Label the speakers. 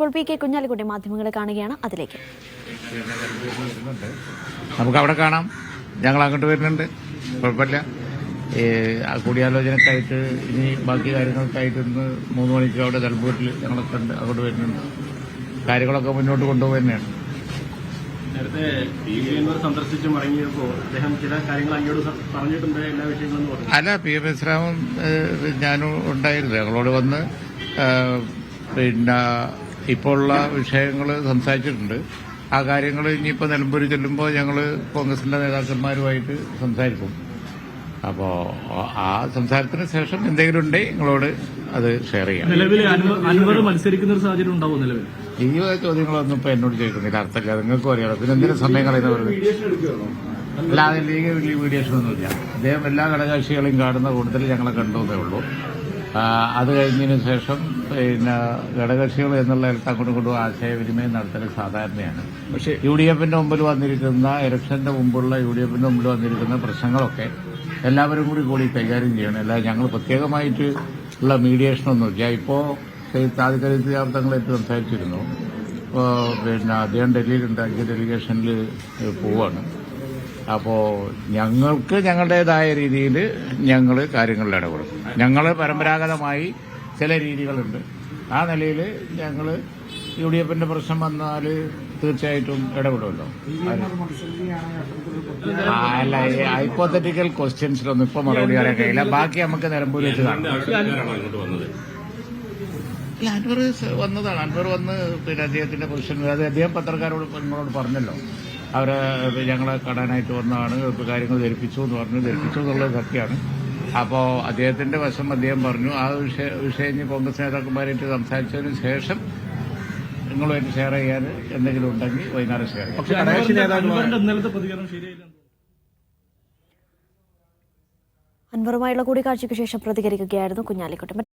Speaker 1: ഇപ്പോൾ P K Kunhalikutty മാധ്യമങ്ങളെ കാണുകയാണ് അതിലേക്ക്.
Speaker 2: നമുക്ക് അവിടെ കാണാം. ഞങ്ങൾ അങ്ങോട്ട് വരുന്നുണ്ട്. കുഴപ്പമില്ല. ഈ ആ കൂടിയാലോചനക്കായിട്ട് ഇനി ബാക്കി കാര്യങ്ങൾക്കായിട്ട് ഇന്ന് മൂന്ന് മണിക്ക് അവിടെ നിലമ്പൂരിൽ ഞങ്ങളൊക്കെ ഉണ്ട് അങ്ങോട്ട് വരുന്നുണ്ട്. കാര്യങ്ങളൊക്കെ മുന്നോട്ട് കൊണ്ടുപോകുക തന്നെയാണ്
Speaker 3: നേരത്തെ സന്ദർശിച്ച് മടങ്ങിയപ്പോൾ അദ്ദേഹം ചില കാര്യങ്ങൾ അങ്ങോട്ട് സ- പറഞ്ഞിട്ടുണ്ട്. എല്ലാ വിഷയങ്ങളും പറഞ്ഞു.
Speaker 2: അല്ല പി എം ഇസ്ലാമും ഞാനും ഉണ്ടായിരുന്നു. ഞങ്ങളോട് വന്ന് പിന്നെ ഇപ്പോൾ ഉള്ള വിഷയങ്ങൾ സംസാരിച്ചിട്ടുണ്ട്. ആ കാര്യങ്ങൾ ഇനിയിപ്പോൾ നിലമ്പൂർ ചെല്ലുമ്പോൾ ഞങ്ങൾ കോൺഗ്രസിന്റെ നേതാക്കന്മാരുമായിട്ട് സംസാരിക്കും. അപ്പോൾ ആ സംസാരത്തിന് ശേഷം എന്തെങ്കിലും ഉണ്ടെങ്കിൽ നിങ്ങളോട് അത് ഷെയർ ചെയ്യാം.
Speaker 3: നിലവിൽ മത്സരിക്കുന്ന ഒരു സാഹചര്യം ഉണ്ടാവും നിലവിൽ
Speaker 2: ഈ ചോദ്യങ്ങളൊന്നും ഇപ്പൊ എന്നോട് ചോദിക്കുന്നില്ല. അർത്ഥമില്ല. നിങ്ങൾക്കും അറിയാലോ. പിന്നെ എന്തിനു സമയം കളയുന്നവർക്ക് അല്ലാതെ ലീഗ് മീഡിയേഷൻ ഒന്നുമില്ല. അദ്ദേഹം എല്ലാ ഘടകകക്ഷികളെയും കാണുന്ന കൂടുതൽ ഞങ്ങളെ കണ്ടുവന്നേ ഉള്ളൂ. അത് കഴിഞ്ഞതിന് ശേഷം പിന്നെ ഘടകകക്ഷികൾ എന്നുള്ള നിലത്ത് കൊണ്ട് ആശയവിനിമയം നടത്തൽ സാധാരണയാണ്. പക്ഷേ യു ഡി എഫിന്റെ മുമ്പിൽ വന്നിരിക്കുന്ന ഇലക്ഷന്റെ മുമ്പുള്ള യു ഡി എഫിന്റെ മുമ്പിൽ വന്നിരിക്കുന്ന പ്രശ്നങ്ങളൊക്കെ എല്ലാവരും കൂടി കൂടി കൈകാര്യം ചെയ്യണം. അല്ലാതെ ഞങ്ങൾ പ്രത്യേകമായിട്ട് ഉള്ള മീഡിയേഷനൊന്നുമില്ല ഇപ്പോൾ താൽക്കാലികാർത്ഥങ്ങളായിട്ട് സംസാരിച്ചിരുന്നു. ഇപ്പോൾ പിന്നെ അദ്ദേഹം ഡൽഹിയിലുണ്ട്. അഞ്ച് ഡെലിഗേഷനിൽ പോവാണ്. അപ്പോൾ ഞങ്ങൾക്ക് ഞങ്ങളുടേതായ രീതിയിൽ ഞങ്ങൾ കാര്യങ്ങളിൽ ഇടപെടും. ഞങ്ങൾ പരമ്പരാഗതമായി ചില രീതികളുണ്ട്. ആ നിലയിൽ ഞങ്ങൾ യു ഡി എഫിന്റെ പ്രശ്നം വന്നാൽ തീർച്ചയായിട്ടും ഇടപെടുമല്ലോ. അല്ല ഹൈപ്പോത്തറ്റിക്കൽ ക്വസ്റ്റ്യൻസിലൊന്നും ഇപ്പൊ മറുപടി പറയാൻ കഴിയില്ല. ബാക്കി നമുക്ക് നിലമ്പൂർ വെച്ച് കാണാം. അൻവർ വന്നതാണ്. അൻവർ വന്ന് പിന്നെ അദ്ദേഹത്തിന്റെ പൊസിഷൻ അത് അദ്ദേഹം പത്രക്കാരോട് നിങ്ങളോട് പറഞ്ഞല്ലോ. അവരെ ഞങ്ങളെ കാണാനായിട്ട് വന്നതാണ് ഇപ്പൊ കാര്യങ്ങൾ ധരിപ്പിച്ചു എന്ന് പറഞ്ഞു. ധരിപ്പിച്ചു എന്നുള്ളത് സത്യമാണ്. അപ്പോൾ അദ്ദേഹത്തിന്റെ വശം അദ്ദേഹം പറഞ്ഞു. ആ വിഷയ കോൺഗ്രസ് നേതാക്കന്മാരായിട്ട് സംസാരിച്ചതിന് ശേഷം നിങ്ങളുമായിട്ട് ഷെയർ ചെയ്യാൻ എന്തെങ്കിലും ഉണ്ടെങ്കിൽ വൈകുന്നേരം ഷെയർ ചെയ്യാം.
Speaker 1: അൻവറുമായുള്ള കൂടിക്കാഴ്ചയ്ക്ക് ശേഷം പ്രതികരിക്കുകയായിരുന്നു കുഞ്ഞാലിക്കുട്ടി.